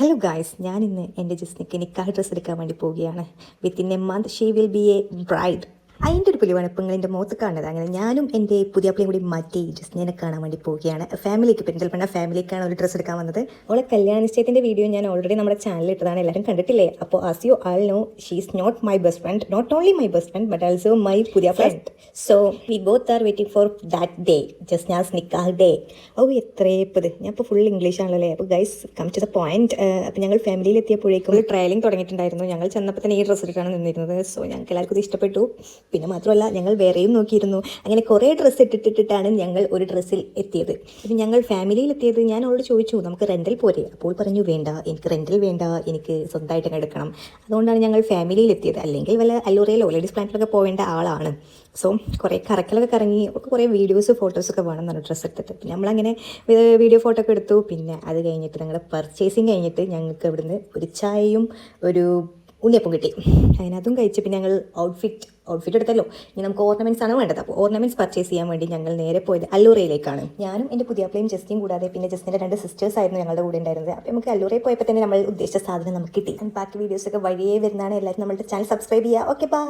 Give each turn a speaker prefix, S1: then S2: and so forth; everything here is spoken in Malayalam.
S1: ഹലോ ഗായ്സ് ഞാൻ ഇന്ന് എന്റെ ജിസ്നിക്ക് നിക്കാഹ് ഡ്രസ്സ് എടുക്കാൻ വേണ്ടി പോവുകയാണ്. Within a month she will be a bride അതിന്റെ ഒരു പുലിവാണ് ഇപ്പം എന്റെ മുഖത്ത് കാണുന്നത്. അങ്ങനെ ഞാനും എന്റെ പുതിയ പിള്ളയും കൂടി മാറ്റി ജിസ്നിനെ കാണാൻ വേണ്ടി പോവുകയാണ്. ഫാമിലിക്ക് പെരിന്തൽമണ്ണ ഫാമിലിക്കാണ് ഒരു ഡ്രസ്സ് എടുക്കാൻ വന്നത്. അവളെ കല്യാണ നിശ്ചയത്തിന്റെ വീഡിയോ ഞാൻ ഓൾറെഡി നമ്മുടെ ചാനലിൽ ഇട്ടതാണ്. എല്ലാവരും കണ്ടിട്ടില്ലേ? അപ്പോൾ as you all know she is not my best friend not only my best friend but also my പുതിയ friend so we both are waiting for that day just ഞാൻ നിക്കാഹ് ഡേ ഓ എത്രയപ്പത് ഞാൻ ഇപ്പോൾ ഫുൾ ഇംഗ്ലീഷ് ആണല്ലേ അപ്പോൾ guys come to the point അപ്പോൾ ഞങ്ങൾ ഫാമിലിയിൽ എത്തിയപ്പോഴേക്കും ട്രയലിംഗ് തുടങ്ങിയിട്ടുണ്ടായിരുന്നു. ഞങ്ങൾ ചെന്നപ്പോൾ തന്നെ ഈ ഡ്രസ്സ് ഇട്ടിട്ടാണ് നിന്നിരുന്നത്. സോ ഞങ്ങൾക്ക് എല്ലാവർക്കും ഇത് ഇഷ്ടപ്പെട്ടു. പിന്നെ മാത്രമല്ല ഞങ്ങൾ വേറെയും നോക്കിയിരുന്നു. അങ്ങനെ കുറേ ഡ്രസ്സ് ഇട്ടിട്ടിട്ടാണ് ഞങ്ങൾ ഒരു ഡ്രസ്സിൽ എത്തിയത്. ഇപ്പം ഞങ്ങൾ ഫാമിലിയിൽ എത്തിയത് ഞാൻ അവളോട് ചോദിച്ചു നമുക്ക് റെന്റിൽ പോരെ? അപ്പോൾ പറഞ്ഞു വേണ്ട എനിക്ക് റെന്റിൽ വേണ്ട എനിക്ക് സ്വന്തമായിട്ട് എടുക്കണം. അതുകൊണ്ടാണ് ഞങ്ങൾ ഫാമിലിയിൽ എത്തിയത്. അല്ലെങ്കിൽ വല്ല അല്ലൂറയിലോ ലേഡീസ് പ്ലാന്റിലൊക്കെ പോവേണ്ട ആളാണ്. സോ കുറേ കറക്കലൊക്കെ കറങ്ങി ഒക്കെ കുറേ വീഡിയോസ് ഫോട്ടോസൊക്കെ വേണം എന്നാണ് ഡ്രസ്സ് എടുത്തിട്ട്. പിന്നെ നമ്മളങ്ങനെ വീഡിയോ ഫോട്ടോ ഒക്കെ എടുത്തു. പിന്നെ അത് കഴിഞ്ഞിട്ട് ഞങ്ങളുടെ പർച്ചേസിങ് കഴിഞ്ഞിട്ട് ഞങ്ങൾക്ക് അവിടുന്ന് ഒരു ചായയും ഒരു ഉണ്ണിയപ്പം കിട്ടി. അതിനകത്തും അതും കഴിച്ച് പിന്നെ ഞങ്ങൾ ഔട്ട്ഫിറ്റ് ഔട്ട്ഫിറ്റ് എടുത്തല്ലോ. ഇനി നമുക്ക് ഓർണമെന്റ്സ് ആണ് വേണ്ടത്. അപ്പോൾ ഓർണമെന്റ്സ് പർച്ചേസ് ചെയ്യാൻ വേണ്ടി ഞങ്ങൾ നേരെ പോയത് അല്ലൂറയിലേക്കാണ്. ഞാനും എന്റെ പുതിയ പ്ലെയും ജസ്റ്റിയും കൂടാതെ പിന്നെ ജസ്റ്റിന്റെ രണ്ട് സിസ്റ്റേഴ്സ് ആയിരുന്നു ഞങ്ങളുടെ കൂടെ ഉണ്ടായിരുന്നത്. അപ്പോൾ നമുക്ക് അല്ലൂറയിൽ പോയപ്പോൾ തന്നെ നമ്മൾ ഉദ്ദേശിച്ച സാധനം നമുക്ക് കിട്ടി. ബാക്കി വീഡിയോസൊക്കെ വഴിയേ വരുന്നതാണ്. എല്ലാവരും നമ്മുടെ ചാനൽ സബ്സ്ക്രൈബ് ചെയ്യുക. ഓക്കെ ബാ